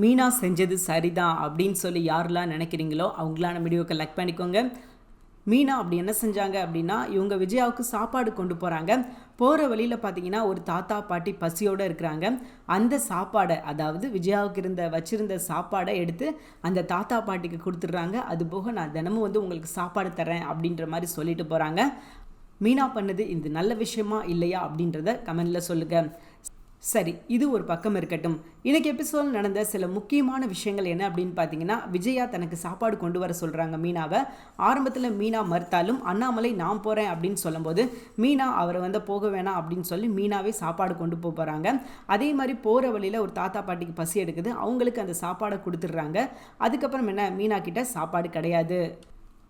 மீனா செஞ்சது சரிதான் அப்படின்னு சொல்லி யாரெல்லாம் நினைக்கிறீங்களோ அவங்களான நம்ம வீடியோக்கு லைக் பண்ணிக்கோங்க. மீனா அப்படி என்ன செஞ்சாங்க அப்படின்னா இவங்க விஜயாவுக்கு சாப்பாடு கொண்டு போகிறாங்க போகிற வழியில் பார்த்தீங்கன்னா ஒரு தாத்தா பாட்டி பசியோடு இருக்கிறாங்க. அந்த சாப்பாடை அதாவது விஜயாவுக்கு இருந்த வச்சிருந்த சாப்பாடை எடுத்து அந்த தாத்தா பாட்டிக்கு கொடுத்துட்றாங்க. அது போக நான் தினமும் வந்து உங்களுக்கு சாப்பாடு தரேன் அப்படின்ற மாதிரி சொல்லிட்டு போகிறாங்க மீனா பண்ணது இது நல்ல விஷயமா இல்லையா அப்படின்றத கமெண்டில் சொல்லுங்கள் சரி இது ஒரு பக்கம் இருக்கட்டும். இன்னைக்கு எபிசோட் நடந்த சில முக்கியமான விஷயங்கள் என்ன அப்படின்னு பார்த்தீங்கன்னா விஜயா தனக்கு சாப்பாடு கொண்டு வர சொல்கிறாங்க மீனாவை. ஆரம்பத்தில் மீனா மறுத்தாலும் அண்ணாமலை நான் போகிறேன் அப்படின்னு சொல்லும்போது மீனா அவரை வந்து போக வேணாம் அப்படின்னு சொல்லி மீனாவே சாப்பாடு கொண்டு போக போகிறாங்க அதே மாதிரி போகிற வழியில் ஒரு தாத்தா பாட்டிக்கு பசி எடுக்குது. அவங்களுக்கு அந்த சாப்பாடை கொடுத்துட்றாங்க. அதுக்கப்புறம் என்ன? மீனா கிட்ட சாப்பாடு கிடையாது.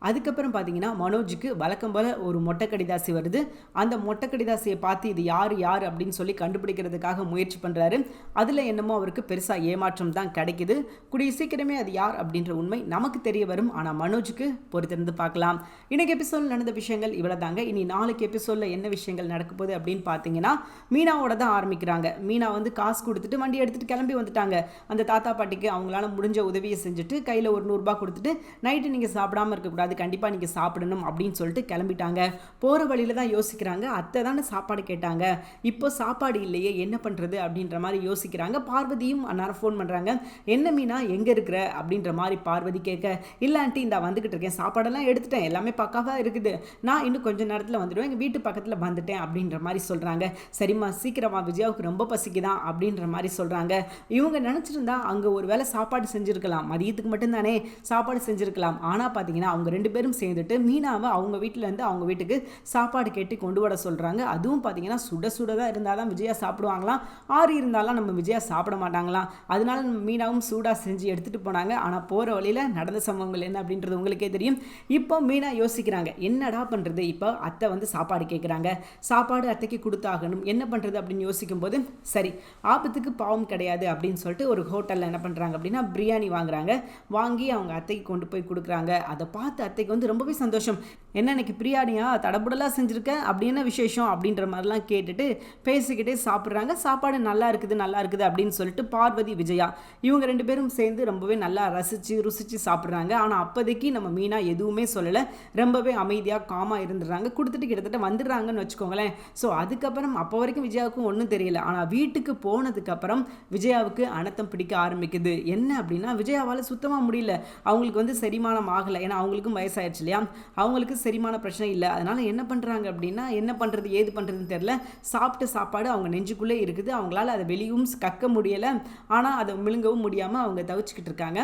அதுக்கப்புறம் பார்த்தீங்கன்னா மனோஜுக்கு வழக்கம் போல் ஒரு மொட்டை கடிதாசி வருது. அந்த மொட்டை கடிதாசியை பார்த்து இது யார் யார்? அப்படின்னு சொல்லி கண்டுபிடிக்கிறதுக்காக முயற்சி பண்ணுறாரு அதில் என்னமோ அவருக்கு பெருசாக ஏமாற்றம் தான் கிடைக்குது. கூடிய சீக்கிரமே அது யார் அப்படின்ற உண்மை நமக்கு தெரிய வரும். ஆனால் மனோஜுக்கு பொறுத்திருந்து பார்க்கலாம். இன்றைக்கு எபிசோடில் நடந்த விஷயங்கள் இவ்வளோ தாங்க இனி நாளைக்கு எபிசோடில் என்ன விஷயங்கள் நடக்க போகுது அப்படின்னு பார்த்தீங்கன்னா மீனாவோட தான் ஆரம்பிக்கிறாங்க. மீனா வந்து காசு கொடுத்துட்டு வண்டி எடுத்துகிட்டு கிளம்பி வந்துட்டாங்க. அந்த தாத்தா பாட்டிக்கு அவங்களால முடிஞ்ச உதவியை செஞ்சுட்டு கையில் ஒரு நூறுரூபா கொடுத்துட்டு நைட்டு நீங்கள் சாப்பிடாம இருக்கக்கூடாது. கண்டிப்பாக நீங்கள் சாப்பிடணும் அப்படின்னு சொல்லிட்டு கிளம்பிட்டாங்க. போகிற வழியில் தான் யோசிக்கிறாங்க. அத்தை தானே சாப்பாடு கேட்டாங்க. இப்போ சாப்பாடு இல்லையே என்ன பண்ணுறது அப்படின்ற மாதிரி யோசிக்கிறாங்க. பார்வதியும் அந்நேரம் ஃபோன் பண்ணுறாங்க என்ன மீனா எங்கே இருக்கிற? அப்படின்ற மாதிரி பார்வதி கேட்க இல்லாண்டி இந்த வந்துக்கிட்டு இருக்கேன். சாப்பாடெல்லாம் எடுத்துட்டேன். எல்லாமே பக்காவாக இருக்குது. நான் இன்னும் கொஞ்சம் நேரத்தில் வந்துடுவேன். எங்கள் வீட்டு பக்கத்தில் வந்துட்டேன். அப்படின்ற மாதிரி சொல்கிறாங்க சரிம்மா சீக்கிரமா விஜயாவுக்கு ரொம்ப பசிக்குதான் அப்படின்ற மாதிரி சொல்கிறாங்க இவங்க நினச்சிருந்தா அங்கே ஒரு வேளை சாப்பாடு செஞ்சுருக்கலாம். மதியத்துக்கு மட்டும்தானே சாப்பாடு செஞ்சுருக்கலாம். ஆனால் பார்த்தீங்கன்னா அவங்க ரெண்டு பேரும் சேர்ந்துட்டு மீனாவை அவங்க வீட்டிலேருந்து அவங்க வீட்டுக்கு சாப்பாடு கேட்டு கொண்டு வர சொல்கிறாங்க அதுவும் பார்த்தீங்கன்னா சுட சுட தான் இருந்தால் தான் விஜயா சாப்பிடுவாங்களாம். ஆறு இருந்தாலும் நம்ம விஜயா சாப்பிட மாட்டாங்களாம் அதனால நம்ம மீனாவும் சூடாக செஞ்சு எடுத்துகிட்டு போனாங்க. ஆனால் போகிற வழியில் நடந்த சம்பவங்கள் என்ன அப்படின்றது உங்களுக்கே தெரியும். இப்போ மீனா யோசிக்கிறாங்க என்னடா பண்ணுறது இப்போ அத்தை வந்து சாப்பாடு கேட்குறாங்க சாப்பாடு அத்தைக்கு கொடுத்தாகணும். என்ன பண்ணுறது அப்படின்னு யோசிக்கும் போது சரி ஆபத்துக்கு பாவம் கிடையாது. அப்படின்னு சொல்லிட்டு ஒரு ஹோட்டலில் என்ன பண்ணுறாங்க அப்படின்னா பிரியாணி வாங்குறாங்க. வாங்கி அவங்க அத்தைக்கு கொண்டு போய் கொடுக்குறாங்க. அதை பார்த்து அத்தைக்கு வந்து ரொம்பவே சந்தோஷம். என்ன இன்னைக்கு பிரியாணியா? தடபுடலாக செஞ்சுருக்கேன் அப்படி என்ன விசேஷம் அப்படின்ற மாதிரிலாம் கேட்டுட்டு பேசிக்கிட்டே சாப்பிட்றாங்க. சாப்பாடு நல்லா இருக்குது நல்லா இருக்குது அப்படின்னு சொல்லிட்டு பார்வதி விஜயா இவங்க ரெண்டு பேரும் சேர்ந்து ரொம்பவே நல்லா ரசித்து ருசித்து சாப்பிட்றாங்க. ஆனால் அப்போதைக்கு நம்ம மீனா எதுவுமே சொல்லலை. ரொம்பவே அமைதியாக காமாக இருந்துடுறாங்க. கொடுத்துட்டு கிட்டத்தட்ட வந்துடுறாங்கன்னு வச்சுக்கோங்களேன். ஸோ அதுக்கப்புறம் அப்போ வரைக்கும் விஜயாவுக்கும் ஒன்றும் தெரியல. ஆனால் வீட்டுக்கு போனதுக்கப்புறம் விஜயாவுக்கு அனத்தம் பிடிக்க ஆரம்பிக்குது. என்ன அப்படின்னா விஜயாவால் சுத்தமாக முடியல. அவங்களுக்கு வந்து செரிமானம் ஆகலை. ஏன்னா அவங்களுக்கும் வயசாயிடுச்சு இல்லையா? அவங்களுக்கு செரிமான பிரச்சனை இல்லை. அதனால் என்ன பண்ணுறாங்க அப்படின்னா என்ன பண்ணுறது ஏது பண்ணுறதுன்னு தெரில சாப்பிட்ட சாப்பாடு அவங்க நெஞ்சுக்குள்ளே இருக்குது. அவங்களால அதை வெளியும் கக்க முடியலை. ஆனால் அதை விழுங்கவும் முடியாமல் அவங்க தவிச்சுக்கிட்டு இருக்காங்க.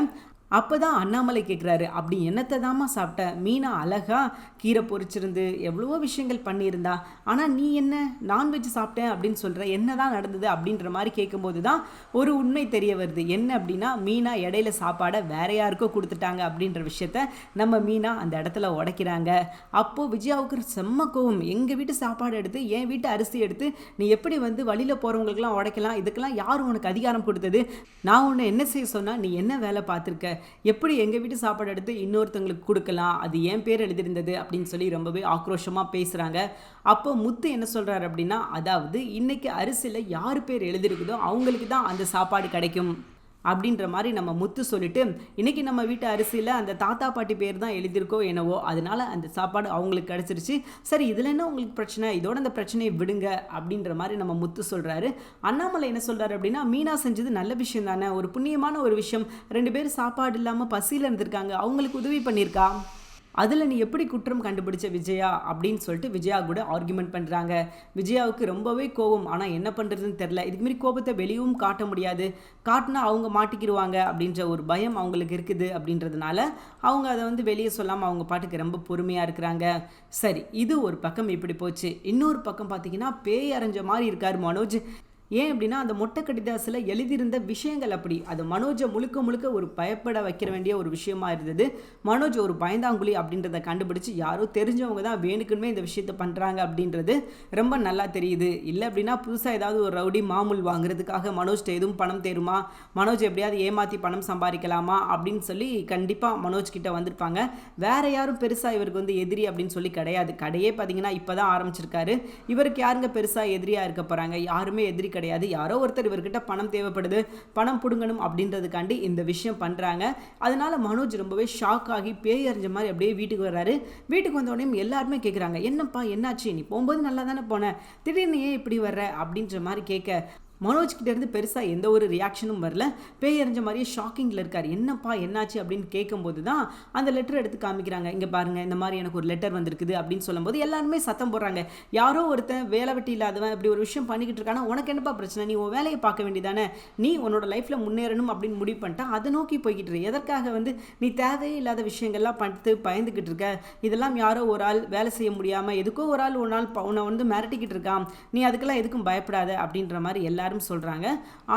அப்போ தான் அண்ணாமலை கேட்குறாரு அப்படி என்னத்தை தாம்மா சாப்பிட்ட? மீனா அழகாக கீரை பொறிச்சிருந்து எவ்வளவோ விஷயங்கள் பண்ணியிருந்தா. ஆனால் நீ என்ன? நான்வெஜ் சாப்பிட்டேன் அப்படின்னு சொல்கிற என்ன தான் நடந்தது? அப்படின்ற மாதிரி கேட்கும்போது தான் ஒரு உண்மை தெரிய வருது. என்ன அப்படின்னா மீனா இடையில சாப்பாடை வேற யாருக்கோ கொடுத்துட்டாங்க அப்படின்ற விஷயத்த நம்ம மீனா அந்த இடத்துல உடைக்கிறாங்க. அப்போது விஜயாவுக்கு செம்ம கோவம். எங்கள் வீட்டு சாப்பாடு எடுத்து என் வீட்டு அரிசி எடுத்து நீ எப்படி வந்து வழியில் போகிறவங்களுக்குலாம் உடைக்கலாம்? இதுக்கெல்லாம் யார் உனக்கு அதிகாரம் கொடுத்தது? நான் உன்னை என்ன செய்ய சொன்னால் நீ என்ன வேலை பார்த்துருக்க? எப்படி எங்கள் வீட்டு சாப்பாடு எடுத்து இன்னொருத்தங்களுக்கு கொடுக்கலாம்? அது என் பேர் எழுதியிருந்தது அப்படின்னு சொல்லி ரொம்பவே ஆக்ரோஷமாக பேசுகிறாங்க அப்போ முத்து என்ன சொல்கிறாரு அப்படின்னா அதாவது இன்னைக்கு அரிசியில் யார் பேர் எழுதியிருக்குதோ அவங்களுக்கு தான் அந்த சாப்பாடு கிடைக்கும். அப்படின்ற மாதிரி நம்ம முத்து சொல்லிட்டு இன்னைக்கு நம்ம வீட்டு அரிசியில் அந்த தாத்தா பாட்டி பேர் தான் எழுதியிருக்கோ என்னவோ அதனால அந்த சாப்பாடு அவங்களுக்கு கிடச்சிருச்சு. சரி இதில் என்ன உங்களுக்கு பிரச்சனை? இதோட அந்த பிரச்சனையை விடுங்க அப்படின்ற மாதிரி நம்ம முத்து சொல்கிறாரு அண்ணாமலை என்ன சொல்கிறாரு அப்படின்னா மீனா செஞ்சது நல்ல விஷயம் தானே? ஒரு புண்ணியமான ஒரு விஷயம். ரெண்டு பேரும் சாப்பாடு இல்லாமல் பசியில் இருந்திருக்காங்க. அவங்களுக்கு உதவி பண்ணியிருக்கா? அதில் நீ எப்படி குற்றம் கண்டுபிடிச்ச விஜயா அப்படின்னு சொல்லிட்டு விஜயா கூட ஆர்குமெண்ட் பண்ணுறாங்க விஜயாவுக்கு ரொம்பவே கோபம் ஆனால் என்ன பண்ணுறதுன்னு தெரில இதுக்கு மாரி கோபத்தை வெளியும் காட்ட முடியாது. காட்டினா அவங்க மாட்டிக்கிடுவாங்க அப்படின்ற ஒரு பயம் அவங்களுக்கு இருக்குது அப்படின்றதுனால அவங்க அதை வந்து வெளியே சொல்லாமல் அவங்க பாட்டுக்கு ரொம்ப பொறுமையாக இருக்கிறாங்க. சரி இது ஒரு பக்கம் இப்படி போச்சு. இன்னொரு பக்கம் பார்த்தீங்கன்னா பேய் அரைஞ்ச மாதிரி இருக்கார் மனோஜ். ஏன் அப்படின்னா அந்த மொட்டை கடிதாசில் எழுதியிருந்த விஷயங்கள் அப்படி. அது மனோஜை முழுக்க முழுக்க ஒரு பயப்பட வைக்கிற வேண்டிய ஒரு விஷயமா இருந்தது. மனோஜ் ஒரு பயந்தாங்குழி அப்படின்றத கண்டுபிடிச்சு யாரோ தெரிஞ்சவங்க தான் வேணுக்குமே இந்த விஷயத்த பண்ணுறாங்க அப்படின்றது ரொம்ப நல்லா தெரியுது. இல்லை அப்படின்னா புதுசாக ஏதாவது ஒரு ரவுடி மாமூல் வாங்குறதுக்காக மனோஜ்கிட்ட எதுவும் பணம் தேருமா? மனோஜ் எப்படியாவது ஏமாற்றி பணம் சம்பாதிக்கலாமா? அப்படின்னு சொல்லி கண்டிப்பாக மனோஜ் கிட்ட வந்திருப்பாங்க. வேற யாரும் பெருசாக இவருக்கு வந்து எதிரி அப்படின்னு சொல்லி கிடையாது. கடையே பார்த்தீங்கன்னா இப்போ தான் ஆரம்பிச்சிருக்காரு. இவருக்கு யாருங்க பெருசாக எதிரியாக இருக்க போகிறாங்க யாருமே எதிரி கிடையாது. கிடையாது. யாரோ ஒருத்தர் இவர்கிட்ட பணம் தேவைப்படுது பணம் பிடுங்கணும் அப்படின்றதுக்காண்டி இந்த விஷயம் பண்ணுறாங்க அதனால மனோஜ் ரொம்பவே ஷாக் ஆகி பேய் அறிஞ்ச மாதிரி அப்படியே வீட்டுக்கு வர்றாரு. வீட்டுக்கு வந்த உடனே எல்லாருமே கேட்குறாங்க என்னப்பா என்னாச்சு? நீ போகும்போது நல்லா தானே போன? திடீர்னு ஏன் இப்படி வர்ற? அப்படின்ற மாதிரி கேட்க மனோஜ் கிட்டேருந்து பெருசாக எந்த ஒரு ரியாக்ஷனும் வரல. பேய் எறிஞ்ச மாதிரியே ஷாக்கிங்கில் இருக்கார். என்னப்பா என்னாச்சு அப்படின்னு கேட்கும்போது தான் அந்த லெட்டர் எடுத்து காமிக்கிறாங்க. இங்கே பாருங்க இந்த மாதிரி எனக்கு ஒரு லெட்டர் வந்திருக்குது அப்படின்னு சொல்லும்போது எல்லாருமே சத்தம் போடுறாங்க. யாரோ ஒருத்தன் வேலை வெட்டி இல்லாதவன் இப்படி ஒரு விஷயம் பண்ணிக்கிட்டு இருக்கானா? உனக்கு என்னப்பா பிரச்சனை? நீ உன் வேலையை பார்க்க வேண்டியதானே? நீ உன்னோட லைஃப்பில் முன்னேறணும் அப்படின்னு முடிவு பண்ணிட்டா அதை நோக்கி போய்கிட்டு இரு. எதற்காக வந்து நீ தேவையே இல்லாத விஷயங்கள்லாம் பார்த்து பயந்துக்கிட்டு இருக்க? இதெல்லாம் யாரோ ஒரு ஆள் வேலை செய்ய முடியாமல் எதுக்கோ ஒரு ஆள் ஒரு நாள் உன்னை வந்து மிரட்டிக்கிட்டு இருக்கான். நீ அதுக்கெல்லாம் எதுக்கும் பயப்படாத அப்படின்ற மாதிரி எல்லாரும் சொல்கிறாங்க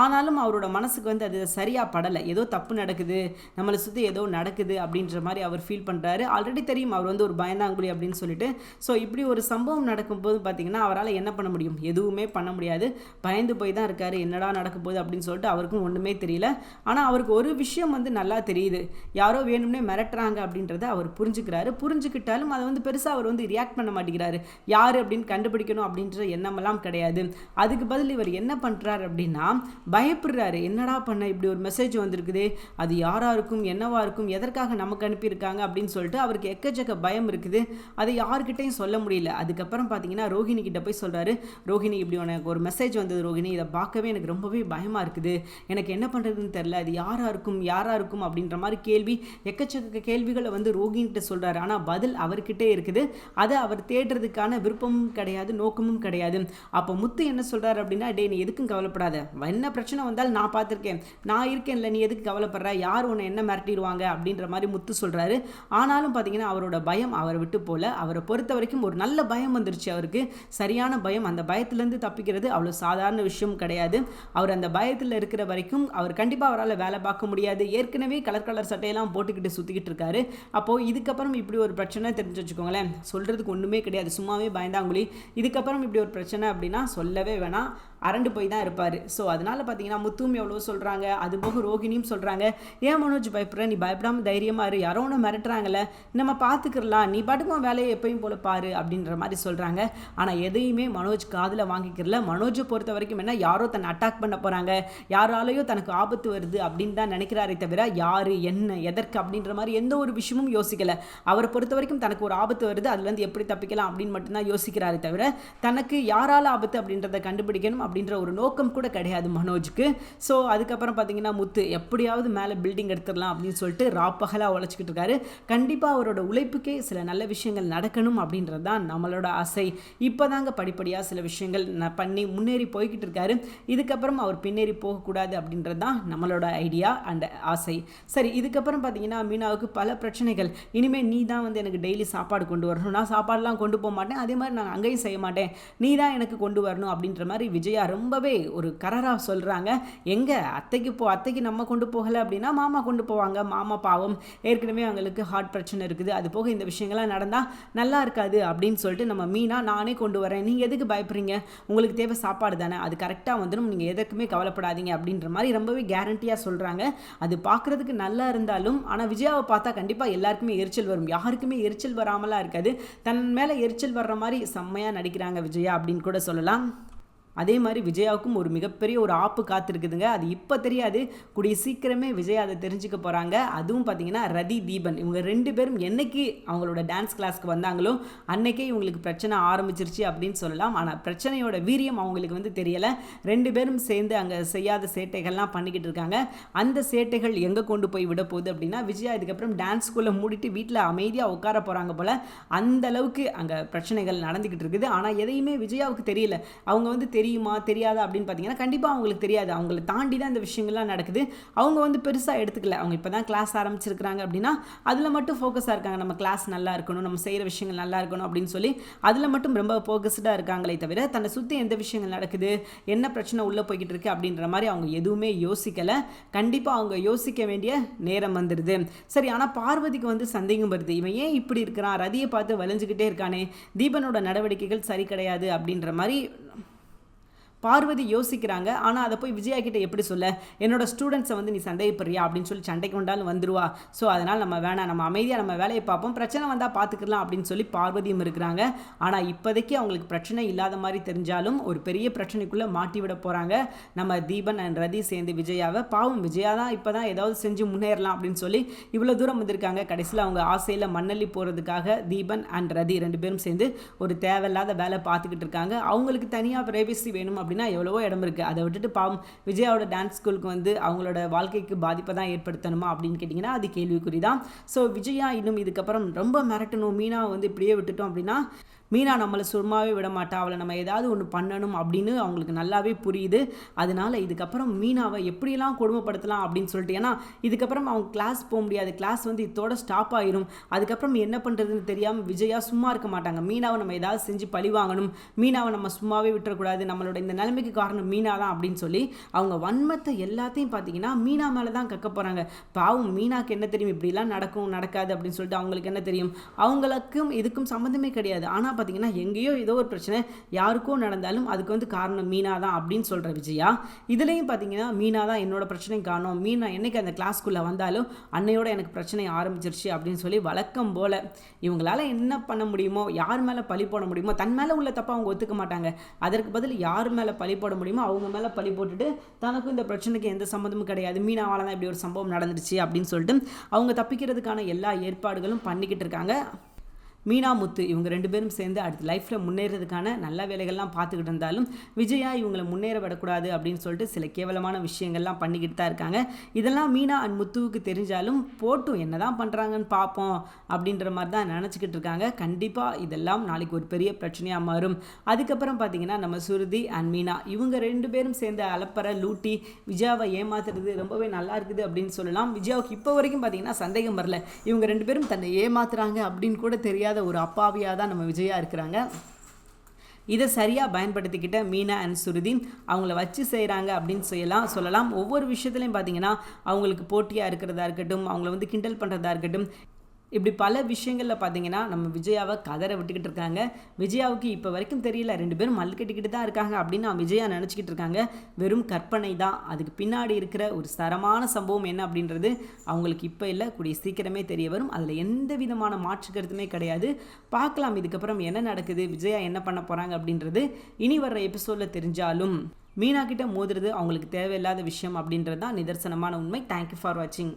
ஆனாலும் அவரோட மனசுக்கு வந்து அது சரியாக படலை. ஏதோ தப்பு நடக்குது. நம்மளை சுற்றி ஏதோ நடக்குது அப்படின்ற மாதிரி அவர் ஃபீல் பண்ணுறாரு ஆல்ரெடி தெரியும் அவர் வந்து ஒரு பயந்தாங்குழி அப்படின்னு சொல்லிட்டு. ஸோ இப்படி ஒரு சம்பவம் நடக்கும்போது பார்த்திங்கன்னா அவரால் என்ன பண்ண முடியும்? எதுவுமே பண்ண முடியாது. பயந்து போய் தான் இருக்காரு. என்னடா நடக்க போகுது அப்படின்னு சொல்லிட்டு அவருக்கும் ஒன்றுமே தெரியல. ஆனால் அவருக்கு ஒரு விஷயம் வந்து நல்லா தெரியுது. யாரோ வேணும்னே மிரட்டுறாங்க அப்படின்றத அவர் புரிஞ்சுக்கிறாரு. புரிஞ்சுக்கிட்டாலும் அதை வந்து பெருசாக அவர் வந்து ரியாக்ட் பண்ண மாட்டேங்கிறாரு. யார் அப்படின்னு கண்டுபிடிக்கணும் அப்படின்ற எண்ணமெல்லாம் கிடையாது. அதுக்கு பதில் இவர் என்ன பண்ணுறாரு அப்படின்னா பயப்படுறாரு. என்னடா பண்ண? இப்படி ஒரு மெசேஜ் வந்திருக்குது. அது யாராக இருக்கும் என்னவா இருக்கும் எதற்காக நமக்கு அனுப்பியிருக்காங்க அப்படின்னு சொல்லிட்டு அவருக்கு எக்கச்சக்க பயம் இருக்குது. அதை யார்கிட்டையும் சொல்ல முடியல. அதுக்கப்புறம் பார்த்தீங்கன்னா ரோஹிணி கிட்ட போய் சொல்கிறாரு ரோஹிணி இப்படி உனக்கு ஒரு மெசேஜ் வந்தது ரோஹிணி. இதை பார்க்கவே எனக்கு ரொம்பவே பயமாக இருக்குது. எனக்கு என்ன பண்ணுறதுன்னு தெரில அது யாராக இருக்கும் யாராக இருக்கும் அப்படின்ற மாதிரி கேள்வி எக்கச்சக்க கேள்விகளை வந்து ரோஹிணிகிட்ட சொல்கிறாரு ஆனால் பதில் அவர்கிட்டே இருக்குது. அதை அவர் தேடுறதுக்கான விருப்பமும் கிடையாது நோக்கமும் கிடையாது. அப்போ முத்து என்ன சொல்கிறாரு அப்படின்னா டே நீ எதுக்கு எதுக்கும் கவலைப்படாத. என்ன பிரச்சனை வந்தாலும் நான் பார்த்துருக்கேன். நான் இருக்கேன்ல நீ எதுக்கு கவலைப்படுற? யார் உன்னை என்ன மிரட்டிடுவாங்க? அப்படின்ற மாதிரி முத்து சொல்றாரு. ஆனாலும் பார்த்தீங்கன்னா அவரோட பயம் அவரை விட்டு போல அவரை பொறுத்த வரைக்கும் ஒரு நல்ல பயம் வந்துருச்சு அவருக்கு. சரியான பயம். அந்த பயத்துலேருந்து தப்பிக்கிறது அவ்வளோ சாதாரண விஷயம் கிடையாது. அவர் அந்த பயத்தில் இருக்கிற வரைக்கும் அவர் கண்டிப்பாக அவரால் வேலை பார்க்க முடியாது. ஏற்கனவே கலர் கலர் சட்டையெல்லாம் போட்டுக்கிட்டு சுற்றிக்கிட்டு இருக்காரு. அப்போது இதுக்கப்புறம் இப்படி ஒரு பிரச்சனை தெரிஞ்சு வச்சுக்கோங்களேன். சொல்கிறதுக்கு ஒன்றுமே கிடையாது. சும்மாவே பயந்தாங்குழி. இதுக்கப்புறம் இப்படி ஒரு பிரச்சனை அப்படின்னா சொல்லவே வேணாம். அரண்டு போய் தான் இருப்பார். ஸோ அதனால் பார்த்தீங்கன்னா முத்தும் எவ்வளோ சொல்கிறாங்க அது போக ரோகிணியும் சொல்கிறாங்க ஏன் மனோஜ் பயப்படுற? நீ பயப்படாமல் தைரியமாக இரு. யாரோ ஒன்று மிரட்டுறாங்கல்ல. நம்ம பார்த்துக்கிறலாம் நீ பாட்டுக்கு வேலையை எப்பயும் போல பாரு அப்படின்ற மாதிரி சொல்கிறாங்க ஆனால் எதையுமே மனோஜ் காதில் வாங்கிக்கிறல. மனோஜை பொறுத்த வரைக்கும் என்ன யாரோ தன்னை அட்டாக் பண்ண போகிறாங்க யாராலேயோ தனக்கு ஆபத்து வருது அப்படின்னு தான் நினைக்கிறாரே தவிர யார் என்ன எதற்கு அப்படின்ற மாதிரி எந்த ஒரு விஷயமும் யோசிக்கலை. அவரை பொறுத்த வரைக்கும் தனக்கு ஒரு ஆபத்து வருது. அதுலேருந்து எப்படி தப்பிக்கலாம் அப்படின்னு மட்டும்தான் யோசிக்கிறாரே தவிர தனக்கு யாரால் ஆபத்து அப்படின்றத கண்டுபிடிக்கணும். அப்படின்ற ஒரு நோக்கம் கூட கிடையாது மனோஜுக்கு. ஸோ அதுக்கப்புறம் பார்த்தீங்கன்னா முத்து எப்படியாவது மேலே பில்டிங் எடுத்துடலாம் அப்படின்னு சொல்லிட்டு ராப்பகலாக உழைச்சிக்கிட்டு இருக்காரு. கண்டிப்பாக அவரோட உழைப்புக்கே சில நல்ல விஷயங்கள் நடக்கணும் அப்படின்றது தான் நம்மளோட ஆசை. இப்போதாங்க படிப்படியாக சில விஷயங்கள் பண்ணி முன்னேறி போய்கிட்டு இருக்காரு. இதுக்கப்புறம் அவர் பின்னேறி போகக்கூடாது அப்படின்றது தான் நம்மளோட ஐடியா அண்ட் ஆசை. சரி இதுக்கப்புறம் பார்த்தீங்கன்னா மீனாவுக்கு பல பிரச்சனைகள். இனிமேல் நீ தான் வந்து எனக்கு டெய்லி சாப்பாடு கொண்டு வரணும். நான் சாப்பாடுலாம் கொண்டு போக மாட்டேன். அதே மாதிரி நான் அங்கேயும் செய்ய மாட்டேன். நீ தான் எனக்கு கொண்டு வரணும் அப்படின்ற மாதிரி விஜய் ரொம்பவே ஒரு கரராக சொல்கிறாங்க எங்கே? அத்தைக்கு போ அத்தைக்கு நம்ம கொண்டு போகலை அப்படின்னா மாமா கொண்டு போவாங்க. மாமா பாவம். ஏற்கனவே அவங்களுக்கு ஹார்ட் பிரச்சனை இருக்குது. அது போக இந்த விஷயங்கள்லாம் நடந்தால் நல்லா இருக்காது அப்படின்னு சொல்லிட்டு நம்ம மீனா நானே கொண்டு வரேன். நீங்கள் எதுக்கு பயப்படுறீங்க? உங்களுக்கு தேவை சாப்பாடு தானே. அது கரெக்டாக வந்துடும் நீங்கள் எதற்குமே கவலைப்படாதீங்க அப்படின்ற மாதிரி ரொம்பவே கேரண்டியாக சொல்கிறாங்க அது பார்க்குறதுக்கு நல்லா இருந்தாலும் ஆனால் விஜயாவை பார்த்தா கண்டிப்பாக எல்லாருக்குமே எரிச்சல் வரும். யாருக்குமே எரிச்சல் வராமலாம் இருக்காது. தன் மேலே எரிச்சல் வர்ற மாதிரி செம்மையாக நடிக்கிறாங்க விஜயா அப்படின்னு கூட சொல்லலாம். அதே மாதிரி விஜயாவுக்கும் ஒரு மிகப்பெரிய ஒரு ஆப்பு காத்திருக்குதுங்க. அது இப்போ தெரியாது. கூடிய சீக்கிரமே விஜய் அதை தெரிஞ்சுக்க போகிறாங்க அதுவும் பார்த்தீங்கன்னா ரதி தீபன். இவங்க ரெண்டு பேரும் என்னைக்கு அவங்களோட டான்ஸ் கிளாஸ்க்கு வந்தாங்களோ அன்னைக்கே இவங்களுக்கு பிரச்சனை ஆரம்பிச்சிருச்சு அப்படின்னு சொல்லலாம். ஆனால் பிரச்சனையோட வீரியம் அவங்களுக்கு வந்து தெரியலை. ரெண்டு பேரும் சேர்ந்து அங்கே செய்யாத சேட்டைகள்லாம் பண்ணிக்கிட்டு இருக்காங்க. அந்த சேட்டைகள் எங்கே கொண்டு போய் விட போகுது அப்படின்னா விஜயா இதுக்கப்புறம் டான்ஸ் ஸ்கூலை மூடிட்டு வீட்டில் அமைதியாக உட்கார போகிறாங்க போல். அந்த அளவுக்கு அங்கே பிரச்சனைகள் நடந்துக்கிட்டு இருக்குது. ஆனால் எதையுமே விஜயாவுக்கு தெரியல. அவங்க வந்து தெரிய தெரியுமா தெரியாதா அப்படின்னு பார்த்தீங்கன்னா கண்டிப்பாக அவங்களுக்கு தெரியாது. அவங்கள தாண்டி தான் இந்த விஷயங்கள்லாம் நடக்குது. அவங்க வந்து பெருசாக எடுத்துக்கல. அவங்க இப்போ தான் கிளாஸ் ஆரம்பிச்சிருக்கிறாங்க அப்படின்னா அதில் மட்டும் ஃபோக்கஸாக இருக்காங்க. நம்ம கிளாஸ் நல்லா இருக்கணும் நம்ம செய்கிற விஷயங்கள் நல்லா இருக்கணும் அப்படின்னு சொல்லி அதில் மட்டும் ரொம்ப ஃபோக்கஸ்டாக இருக்காங்களே தவிர தன்னை சுற்றி எந்த விஷயங்கள் நடக்குது என்ன பிரச்சனை உள்ளே போய்கிட்டு இருக்கு அப்படின்ற மாதிரி அவங்க எதுவுமே யோசிக்கலை. கண்டிப்பாக அவங்க யோசிக்க வேண்டிய நேரம் வந்துடுது சரி ஆனால் பார்வதிக்கு வந்து சந்தேகம் வருது. இவன் ஏன் இப்படி இருக்கிறான்? ரதியை பார்த்து வளைஞ்சுக்கிட்டே இருக்கானே. தீபனோட நடவடிக்கைகள் சரி கிடையாது அப்படின்ற மாதிரி பார்வதி யோசிக்கிறாங்க ஆனால் அதை போய் விஜயா கிட்ட எப்படி சொல்ல? என்னோட ஸ்டூடெண்ட்ஸை வந்து நீ சந்தேகப்படுறியா? அப்படின்னு சொல்லி சண்டைக்கு வந்தாலும் வந்துருவா. ஸோ அதனால் நம்ம வேணாம் நம்ம அமைதியாக நம்ம வேலையை பார்ப்போம். பிரச்சனை வந்தால் பார்த்துக்கலாம் அப்படின்னு சொல்லி பார்வதியும் இருக்கிறாங்க. ஆனால் இப்போதைக்கு அவங்களுக்கு பிரச்சனை இல்லாத மாதிரி தெரிஞ்சாலும் ஒரு பெரிய பிரச்சனைக்குள்ளே மாட்டி விட போகிறாங்க நம்ம தீபன் அண்ட் ரதி சேர்ந்து விஜயாவை. பாவம் விஜயா தான் இப்போ தான் ஏதாவது செஞ்சு முன்னேறலாம் அப்படின்னு சொல்லி இவ்வளோ தூரம் வந்திருக்காங்க. கடைசியில் அவங்க ஆசையில் மண்ணள்ளி போகிறதுக்காக தீபன் அண்ட் ரதி ரெண்டு பேரும் சேர்ந்து ஒரு தேவையில்லாத வேலை பார்த்துக்கிட்டு இருக்காங்க. அவங்களுக்கு தனியாக பிரைவசி வேணும் அப்படின்னு எவ்வளவோ இடம் இருக்குது அதை விட்டுட்டு பாவம் விஜயாவோட டான்ஸ் ஸ்கூலுக்கு வந்து அவங்களோட வாழ்க்கைக்கு பாதிப்பை தான் ஏற்படுத்தணுமா அப்படின்னு கேட்டிங்கன்னா அது கேள்விக்குறி தான் ஸோ விஜயா இன்னும் இதுக்கப்புறம் ரொம்ப மிரட்டணும். மீனா வந்து இப்படியே விட்டுட்டோம் அப்படின்னா மீனா நம்மளை சும்மாவே விட மாட்டா அவளை நம்ம ஏதாவது ஒன்று பண்ணணும் அப்படின்னு அவங்களுக்கு நல்லாவே புரியுது. அதனால இதுக்கப்புறம் மீனாவை எப்படியெல்லாம் கொடுமைப்படுத்தலாம் அப்படின்னு சொல்லிட்டு ஏன்னா இதுக்கப்புறம் அவங்க கிளாஸ் போக முடியாது. கிளாஸ் வந்து இதோட ஸ்டாப் ஆயிரும். அதுக்கப்புறம் என்ன பண்ணுறதுன்னு தெரியாமல் விஜயா சும்மா இருக்க மாட்டாங்க. மீனாவை நம்ம ஏதாவது செஞ்சு பழி வாங்கணும். மீனாவை நம்ம சும்மாவே விட்டுறக்கூடாது. நம்மளோட இந்த நிலைமைக்கு காரணம் மீனா தான் அப்படின்னு சொல்லி அவங்க வன்மத்தை எல்லாத்தையும் பார்த்தீங்கன்னா மீனா மேலே தான் கக்க போகிறாங்க பாவம் மீனாக்கு என்ன தெரியும்? இப்படிலாம் நடக்கும் நடக்காது அப்படின்னு சொல்லிட்டு அவங்களுக்கு என்ன தெரியும்? அவங்களுக்கும் இதுக்கும் சம்மந்தமே கிடையாது. ஆனால் பார்த்தீங்கன்னா எங்கேயோ ஏதோ ஒரு பிரச்சனை யாருக்கோ நடந்தாலும் அதுக்கு வந்து காரணம் மீனா தான் அப்படின்னு சொல்கிற விஜயா. இதுலேயும் பார்த்தீங்கன்னா மீனா தான் என்னோட பிரச்சனை காரணம் மீனா என்னைக்கு அந்த கிளாஸ்க்குள்ளே வந்தாலும் அன்னையோட எனக்கு பிரச்சனை ஆரம்பிச்சிருச்சு அப்படின்னு சொல்லி வழக்கம் போல் இவங்களால என்ன பண்ண முடியுமோ யார் மேலே பழி போட முடியுமோ தன் மேலே உள்ள தப்பை அவங்க ஒத்துக்க மாட்டாங்க. அதற்கு பதில் யார் மேலே பழி போட முடியுமோ அவங்க மேலே பழி போட்டுட்டு தனக்கும் இந்த பிரச்சனைக்கு எந்த சம்மந்தமும் கிடையாது. மீனாவால் தான் இப்படி ஒரு சம்பவம் நடந்துருச்சு அப்படின்னு சொல்லிட்டு அவங்க தப்பிக்கிறதுக்கான எல்லா ஏற்பாடுகளும் பண்ணிக்கிட்டு இருக்காங்க. மீனா முத்து இவங்க ரெண்டு பேரும் சேர்ந்து அடுத்த லைஃப்பில் முன்னேறதுக்கான நல்ல வேலைகள்லாம் பார்த்துக்கிட்டு இருந்தாலும் விஜயா இவங்களை முன்னேற விடக்கூடாது அப்படின்னு சொல்லிட்டு சில கேவலமான விஷயங்கள்லாம் பண்ணிக்கிட்டு தான் இருக்காங்க. இதெல்லாம் மீனா அண்ட் முத்துவுக்கு தெரிஞ்சாலும் போட்டும் என்ன தான் பண்ணுறாங்கன்னு பார்ப்போம் அப்படின்ற மாதிரி தான் நினச்சிக்கிட்டு இருக்காங்க. கண்டிப்பாக இதெல்லாம் நாளைக்கு ஒரு பெரிய பிரச்சனையாக மாறும். அதுக்கப்புறம் பார்த்தீங்கன்னா நம்ம சுருதி அண்ட் மீனா இவங்க ரெண்டு பேரும் சேர்ந்து அலப்பற லூட்டி விஜயாவை ஏமாத்துறது ரொம்பவே நல்லா இருக்குது அப்படின்னு சொல்லலாம். விஜயாவுக்கு இப்போ வரைக்கும் பார்த்தீங்கன்னா சந்தேகம் வரல. இவங்க ரெண்டு பேரும் தன்னை ஏமாத்துறாங்க அப்படின்னு கூட தெரியாது ஒரு அப்பாவியாக தான் நம்ம விஜயா இருக்கிறாங்க. இதை சரியாக பயன்படுத்திக்கிட்ட மீனா அண்ட் சுருதீன் அவங்கள வச்சு செய்கிறாங்க அப்படின்னு சொல்லலாம் சொல்லலாம். ஒவ்வொரு விஷயத்துலையும் பார்த்தீங்கன்னா அவங்களுக்கு போட்டியாக இருக்கிறதா இருக்கட்டும் அவங்கள வந்து கிண்டல் பண்ணுறதா இருக்கட்டும் இப்படி பல விஷயங்களில் பார்த்தீங்கன்னா நம்ம விஜயாவை கதற விட்டுக்கிட்டு இருக்காங்க. விஜயாவுக்கு இப்போ வரைக்கும் தெரியல ரெண்டு பேரும் மல்லு கட்டிக்கிட்டு தான் இருக்காங்க அப்படின்னு நான் விஜயா நினச்சிக்கிட்டு இருக்காங்க. வெறும் கற்பனை தான். அதுக்கு பின்னாடி இருக்கிற ஒரு சரமான சம்பவம் என்ன அப்படின்றது அவங்களுக்கு இப்போ இல்லை கூடிய சீக்கிரமே தெரிய வரும். அதில் எந்த விதமான மாற்று கருத்துமே கிடையாது. பார்க்கலாம் இதுக்கப்புறம் என்ன நடக்குது விஜயா என்ன பண்ண போகிறாங்க அப்படின்றது இனி வர்ற எபிசோடில் தெரிஞ்சாலும். மீனா கிட்ட மோதுறது அவங்களுக்கு தேவையில்லாத விஷயம் அப்படின்றது தான் நிதர்சனமான உண்மை. தேங்க்யூ ஃபார் வாட்சிங்